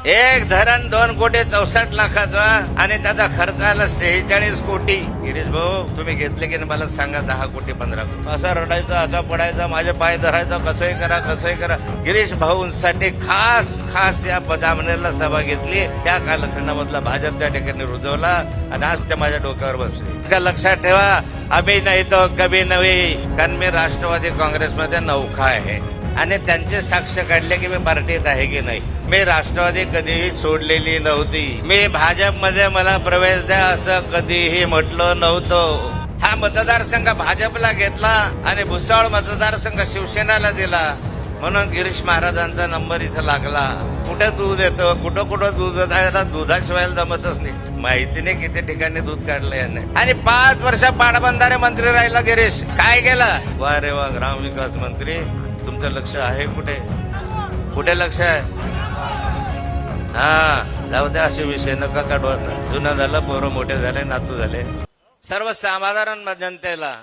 एक धरण दोन कोटी चौसष्ट लाखाचा आणि त्याचा खर्च आला सेहेचाळीस कोटी. गिरीश भाऊ तुम्ही घेतले की नाही मला सांगा दहा कोटी पंधरा कोटी. असा रडायचं आता पडायचा माझे पाय धरायचं कसंही करा कसंही करा. गिरीश भाऊंसाठी खास खास या जामनेरला सभा घेतली. त्या कालखंडामधला भाजप त्या ठिकाणी रुजवला आणि आज ते माझ्या डोक्यावर बसले. का लक्षात ठेवा अभिनय नाही तो कभी नवी कारण मी राष्ट्रवादी काँग्रेसमध्ये नौखा आहे. आणि त्यांचे साक्ष काढले की मी पार्टीत आहे की नाही. मी राष्ट्रवादी कधीही सोडलेली नव्हती. मी भाजपमध्ये मला प्रवेश द्या असं कधीही म्हटलं नव्हतं. हा मतदारसंघ भाजपला घेतला आणि भुसावळ मतदारसंघ शिवसेनाला दिला. म्हणून गिरीश महाराजांचा नंबर इथं लागला. कुठे दूध येतं? कुठं कुठं दूध द्यायला दुधाशिवाय जमतच नाही. माहिती नाही किती ठिकाणी दूध काढलं याने. आणि पाच वर्ष पाटबंधारे मंत्री राहिला गिरीश. काय केला? वा रे वा ग्रामविकास मंत्री. तुमचं लक्ष आहे कुठे? कुठे लक्ष आहे? हा जाऊ द्या असे विषय नका काढू आता. जुनं झालं पोरं मोठे झाले नातू झाले. सर्वसाधारण जनतेला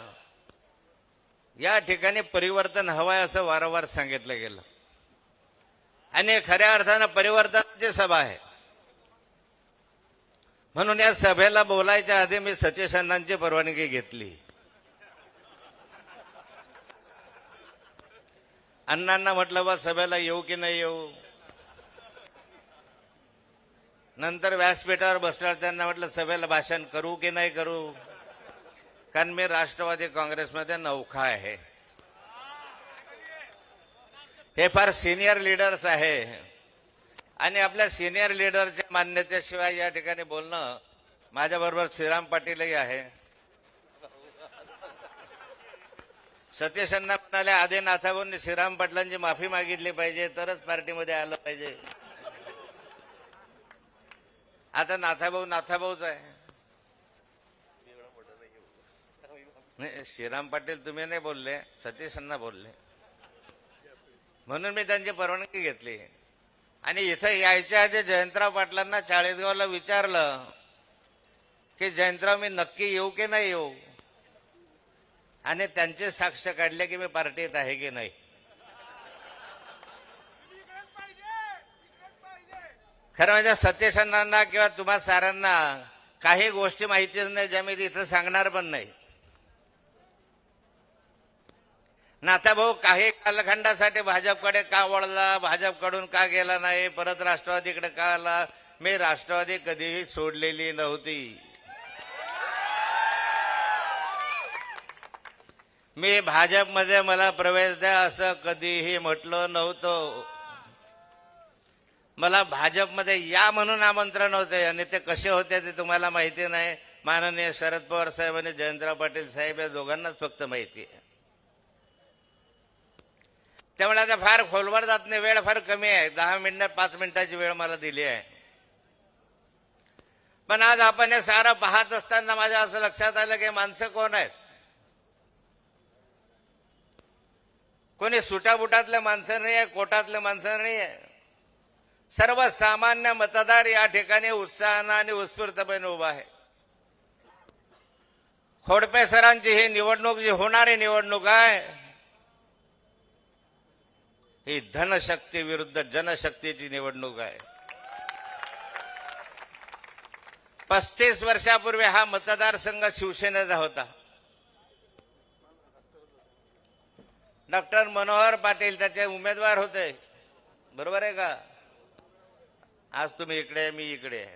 या ठिकाणी परिवर्तन हवंय असं वारंवार सांगितलं गेलं. आणि खऱ्या अर्थानं परिवर्तनाची सभा आहे. म्हणून या सभेला बोलायच्या आधी मी सतीश अण्णांची परवानगी घेतली. अण्णांना म्हटलं बा सभेला येऊ की नाही येऊ? नंतर व्यासपीठावर बसल्यावर त्यांना म्हटलं सभेला भाषण करू की नाही करू? कारण मी राष्ट्रवादी काँग्रेसमध्ये नौखा आहे. हे फार सिनियर लीडर्स आहे. आणि आपल्या सिनियर लीडरच्या मान्यतेशिवाय या ठिकाणी बोलणं माझ्याबरोबर श्रीराम पाटीलही आहे. सतीशांना म्हणाले आधी नाथाभाऊंनी श्रीराम पाटलांची माफी मागितली पाहिजे तरच पार्टीमध्ये आलं पाहिजे. आता नाथाभाऊ नाथाभाऊच आहे. नाही श्रीराम पाटील तुम्ही नाही बोलले सतीशांना बोलले. म्हणून मी त्यांची परवानगी घेतली. आणि इथं यायच्या आधी जयंतराव पाटलांना चाळीसगावला विचारलं की जयंतराव मी नक्की येऊ की नाही येऊ? आणि त्यांचे साक्ष काढले की मी पार्टीत आहे की नाही. खरं म्हणजे अण्णांना किंवा तुम्हा साऱ्यांना काही गोष्टी माहितीच नाही ज्या मी इथं सांगणार पण नाही. नाथाभाऊ काही कालखंडासाठी भाजपकडे का वळला भाजपकडून का गेला नाही परत राष्ट्रवादीकडे का आला? मी राष्ट्रवादी कधीही सोडलेली नव्हती. मी भाजपमध्ये मला प्रवेश द्या असं कधीही म्हटलं नव्हतं. मला भाजपमध्ये या म्हणून आमंत्रण होते आणि ते कसे होते ते तुम्हाला माहिती नाही. माननीय शरद पवार साहेब आणि जयंतराव पाटील साहेब या दोघांनाच फक्त माहिती आहे. त्यामुळे आता फार खोलवर जात नाही वेळ फार कमी आहे. दहा मिनिट पाच मिनिटाची वेळ मला दिली आहे. पण आज आपण हे सारं पाहत असताना माझ्या असं लक्षात आलं की माणसं कोण आहेत? कोणी सुटाबुटातल्या माणसं नाही आहे कोटातल्या माणसं नाही आहे सर्वसामान्य मतदार या ठिकाणी उत्साहानं आणि उत्स्फूर्तपणे उभा आहे. खोडपे सरांची ही निवडणूक जी होणारी निवडणूक आहे ही धनशक्ती विरुद्ध जनशक्तीची निवडणूक आहे. पस्तीस वर्षापूर्वी हा मतदारसंघ शिवसेनेचा होता. डॉक्टर मनोहर पाटील त्याचे उमेदवार होते. बरोबर आहे का? आज तुम्ही इकडे मी इकडे.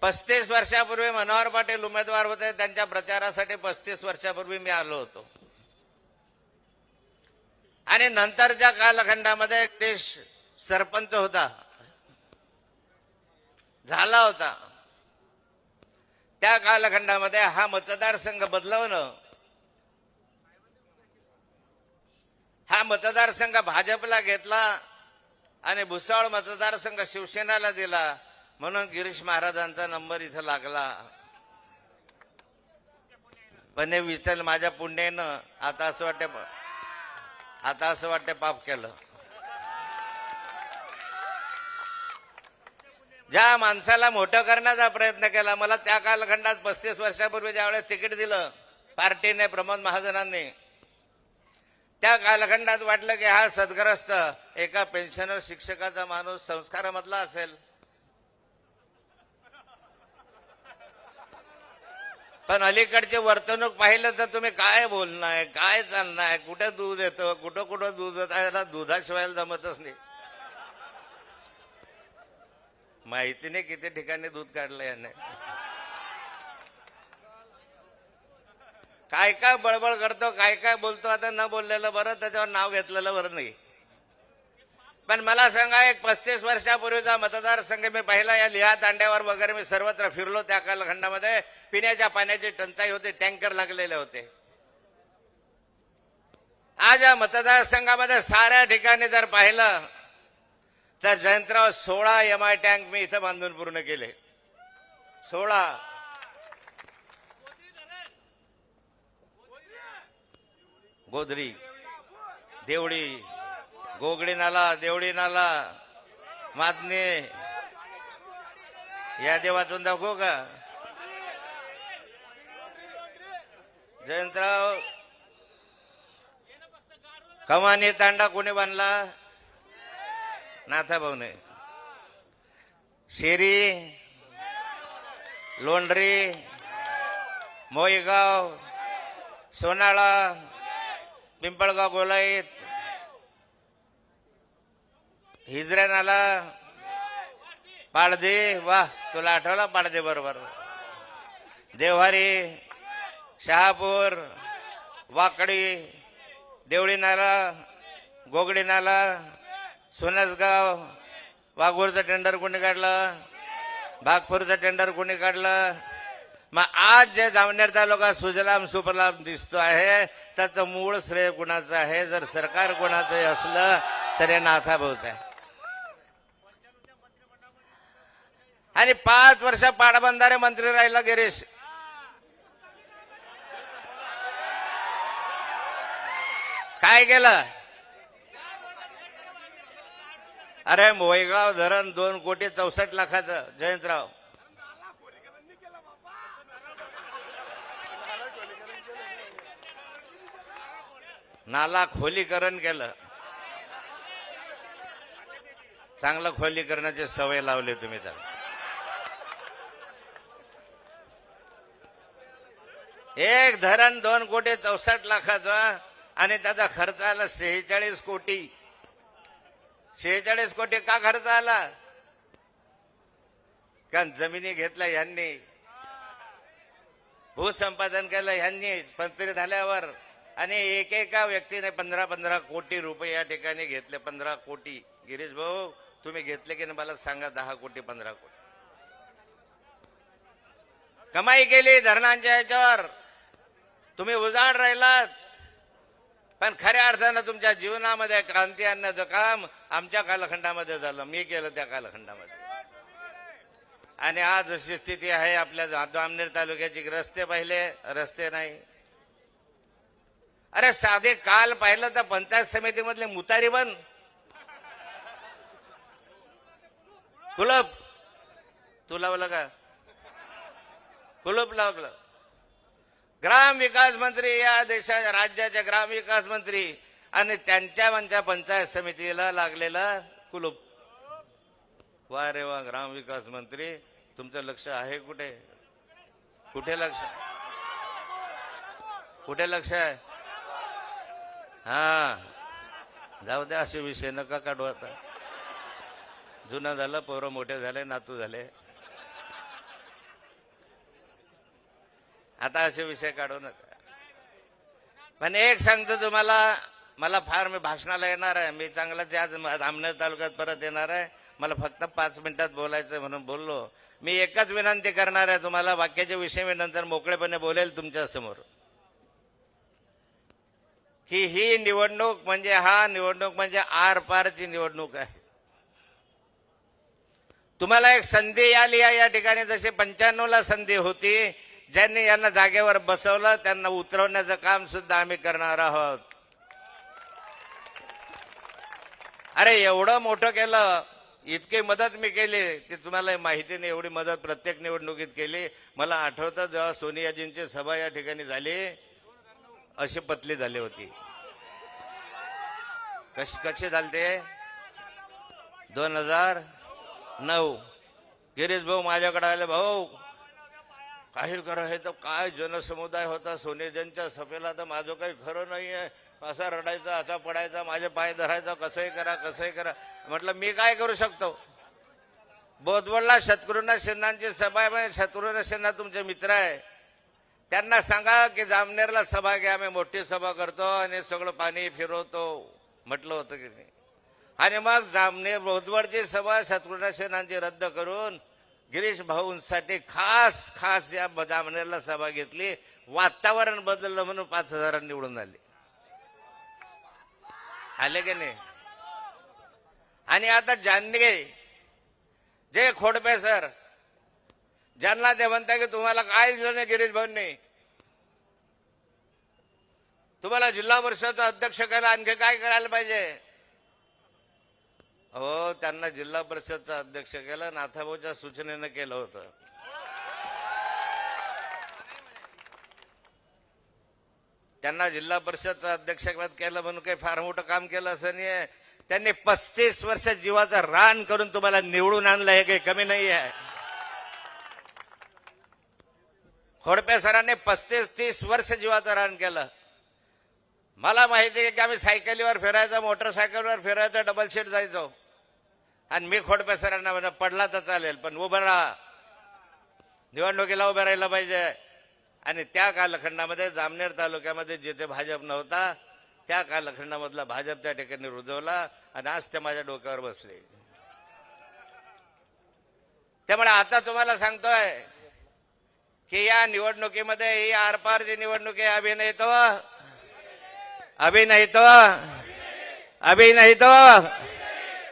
पस्तीस वर्षापूर्वी मनोहर पाटील उमेदवार होते त्यांच्या प्रचारासाठी पस्तीस वर्षापूर्वी मी आलो होतो. आणि नंतरच्या कालखंडामध्ये एक देश सरपंच होता. झाला होता. त्या कालखंडामध्ये हा मतदारसंघ बदलवणं हा मतदारसंघ भाजपला घेतला आणि भुसावळ मतदारसंघ शिवसेनेला दिला. म्हणून गिरीश महाराजांचा नंबर इथं लागला. पण हे विठ्ठल माझ्या पुण्यानं आता असं वाटतं आता असं वाटतं पाप केलं. ज्या माणसाला मोठं करण्याचा प्रयत्न केला मला त्या कालखंडात पस्तीस वर्षापूर्वी ज्यावेळेस तिकीट दिलं पार्टीने प्रमोद महाजनांनी त्या कालखंडात वाटलं की हा सद्ग्रस्त एका पेन्शनर शिक्षकाचा माणूस संस्कारामधला असेल. पण अलीकडचे वर्तणूक पाहिलं तर तुम्ही काय बोलणार काय चालणार कुठे दूध येतं कुठं कुठं दूध येतं याला दुधाशिवाय जमतच नाही. माहितीने किती ठिकाणी दूध काढलं याने. काय काय बळबळ करतो काय काय बोलतो आता न बोललेलं बरं त्याच्यावर नाव घेतलेलं बरं नाही. पण मला सांगा एक पस्तीस वर्षापूर्वीचा मतदारसंघ मी पहिला या लिहा तांड्यावर वगैरे मी सर्वत्र फिरलो त्या कालखंडामध्ये. पिण्याच्या पाण्याची टंचाई होती टँकर लागलेले होते. आज या मतदारसंघामध्ये साऱ्या ठिकाणी जर पाहिलं तर जयंतराव सोळा एम आय टँक मी इथं बांधून पूर्ण केले. सोळा गोधरी देवडी गोगडी नाला देवडी नाला मादने या देवातून दाखवू का जयंतराव कमानी तांडा कोणी बांधला नाथा भाऊने शेरी लोंढरी मोईगाव सोनाळा पिंपळगाव गोलाईत. हिजऱ्या नाला पाडदे वा तुला आठवला पाडदे बरोबर? देव्हारी शहापूर वाकडी देवळी नाला गोगडी नाला सोनसगाव वाघूरचं टेंडर कोणी काढलं? भागपूरचं टेंडर कोणी काढलं? मग आज जे जामनेर तालुका सुजलाम सुफलाम दिसतो आहे त्याचं मूळ श्रेय कुणाचं आहे? जर सरकार कुणाचं असलं तर हे नाथा भाऊच आहे. आणि पाच वर्ष पाडबंधारे मंत्री राहिला गिरीश. काय केलं? अरे मोयगाव धरण दोन कोटी चौसष्ट लाखाचं जयंतराव. नाला खोलीकरण केलं. चांगलं खोलीकरणाची सवय लावली तुम्ही तर. एक धरण दोन कोटी चौसष्ट लाखाचं आणि त्याचा खर्च आला सेहेचाळीस कोटी. सेहेचाळीस कोटी का खर्च आला? कारण जमिनी घेतल्या ह्यांनी. भूसंपादन केलं ह्यांनी मंत्री झाल्यावर आणि एकेका व्यक्तीने पंधरा पंधरा कोटी रुपये या ठिकाणी घेतले पंधरा कोटी. गिरीश भाऊ तुम्ही घेतले की नाही मला सांगा दहा कोटी पंधरा कोटी. कमाई केली धरणांच्या ह्याच्यावर. तुम्ही उजाड राहिलात. पण खऱ्या अर्थानं तुमच्या जीवनामध्ये क्रांती आणण्याचं काम आमच्या कालखंडामध्ये झालं. मी केलं त्या कालखंडामध्ये. आणि आज अशी स्थिती आहे आपल्या जामनेर तालुक्याची रस्ते पाहिले रस्ते नाही. अरे साधे काल पाहिलं तर पंचायत समितीमधले मुतारी बन. कुलप. तू लावलं का? कुलूप लावलं. ग्राम विकास मंत्री या देशाच्या राज्याच्या ग्राम विकास मंत्री आणि त्यांच्या म्हणजे पंचायत समितीला लागलेला कुलूप. वा रे वा ग्राम विकास मंत्री. तुमचं लक्ष आहे कुठे? कुठे लक्ष? कुठे लक्ष आहे? हा. जाऊ द्या असे विषय नका काढू आता. जुनं झालं पोरं मोठे झाले नातू झाले. आता असे विषय काढू नका. पण एक सांगतो तुम्हाला मला फार मी भाषणाला येणार आहे. मी चांगलाच आज आमनेर तालुक्यात परत येणार आहे. मला फक्त पाच मिनिटात बोलायचं म्हणून बोललो. मी एकच विनंती करणार आहे तुम्हाला वाक्याच्या विषयी मी नंतर मोकळेपणे बोलेल तुमच्यासमोर की ही निवडणूक म्हणजे हा निवडणूक म्हणजे आरपारची निवडणूक आहे. तुम्हाला एक संधी आली आहे या ठिकाणी जशी पंच्याण्णवला संधी होती ज्यांनी यांना जागेवर बसवलं त्यांना उतरवण्याचं काम सुद्धा आम्ही करणार आहोत. अरे एवढं मोठं केलं इतकी मदत मी केली की तुम्हाला माहिती नाही एवढी मदत प्रत्येक निवडणुकीत केली. मला आठवतं जेव्हा सोनियाजींची सभा या ठिकाणी झाली अशी पतली झाली होती. कसे कशी झालते? दोन हजार नऊ. गिरीश भाऊ माझ्याकडे आले भाऊ काही खरं हे तर काय जनसमुदाय होता सोनेजनच्या सभेला तर माझं काही खरं नाही आहे असा रडायचा असा पडायचा माझे पाय धरायचा कसंही करा कसंही करा. म्हटलं मी काय करू शकतो? बोधवडला शत्रुघ्न सिन्हांची सभा आहे म्हणजे शत्रुघ्न सिन्हा तुमचे मित्र आहे. त्यांना सांगा की जामनेरला सभा घ्या आम्ही मोठी सभा करतो आणि सगळं पाणी फिरवतो. म्हटलं होतं की नाही. आणि मग जामनेर बोधवडची सभा शत्रुघ्न सेनांची रद्द करून गिरीश भाऊंसाठी खास खास या जामनेरला सभा घेतली. वातावरण बदललं म्हणून पाच हजारांनी निवडून आले. आले की नाही? आणि आता जानगे जे खोडपे सर ज्यांना ते म्हणता की तुम्हाला काय दिलं नाही गिरीश भाऊंनी. तुम्हाला जिल्हा परिषदचा अध्यक्ष करायला आणखी काय करायला पाहिजे? हो त्यांना जिल्हा परिषदचा अध्यक्ष केलं नाथाभाऊच्या सूचनेनं केलं होतं. त्यांना जिल्हा परिषदचं अध्यक्ष केलं म्हणून काही फार मोठं काम केलं असं नाही त्यांनी पस्तीस वर्ष जीवाचं रान करून तुम्हाला निवडून आणलं हे काही कमी नाही आहे खोडपे सरांनी पस्तीस तीस वर्ष जीवाचं रान केलं. मला माहिती आहे की आम्ही सायकलीवर फिरायचो मोटरसायकलवर फिरायचो डबल सीट जायचो. आणि मी खोडपे सरांना म्हणा पडला तर चालेल पण उभं राहा. निवडणुकीला उभं राहिलं पाहिजे. आणि त्या कालखंडामध्ये जामनेर तालुक्यामध्ये जिथे भाजप नव्हता त्या कालखंडामधला भाजप त्या ठिकाणी रुजवला आणि आज ते माझ्या डोक्यावर बसले. त्यामुळे आता तुम्हाला सांगतोय की या निवडणुकीमध्ये ही आरपार जी निवडणूक आहे अभि तो अभि नाही तो। अभि नाही तो।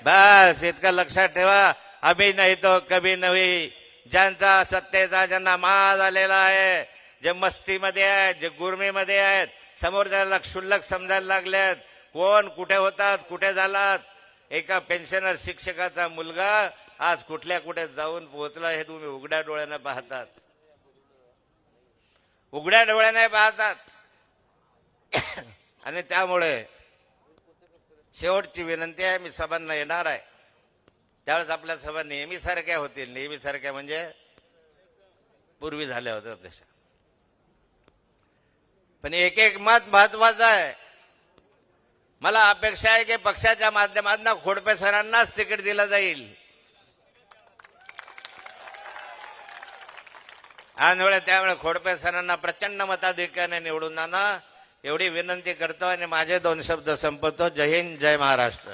बस इतकं लक्षात ठेवा। अभि नाही तो कभी नवी। ज्यांचा सत्तेचा ज्यांना माज आलेला आहे जे मस्तीमध्ये आहेत जे गुरमीमध्ये आहेत समोर त्याला क्षुल्लक समजायला लागल्यात कोण कुठे होतात कुठे झालात? एका पेन्शनर शिक्षकाचा मुलगा आज कुठल्या कुठे जाऊन पोहोचला हे तुम्ही उघड्या डोळ्यानं पाहतात. उघड्या डोळ्याने पाहतात. आणि त्यामुळे शेवटची विनंती आहे मी सभांना येणार आहे. त्यावेळेस आपल्या सभा नेहमीसारख्या होतील. नेहमीसारख्या म्हणजे पूर्वी झाल्या होत्या तशा. पण एक एक मत महत्वाचं आहे. मला अपेक्षा आहे की पक्षाच्या माध्यमातून खोडपे सरांनाच तिकीट दिलं जाईल. त्यामुळे त्यामुळे खोडपे सरांना प्रचंड मताधिक्याने निवडून आणा. एवढी विनंती करतो आणि माझे दोन शब्द संपवतो. जय हिंद जय महाराष्ट्र.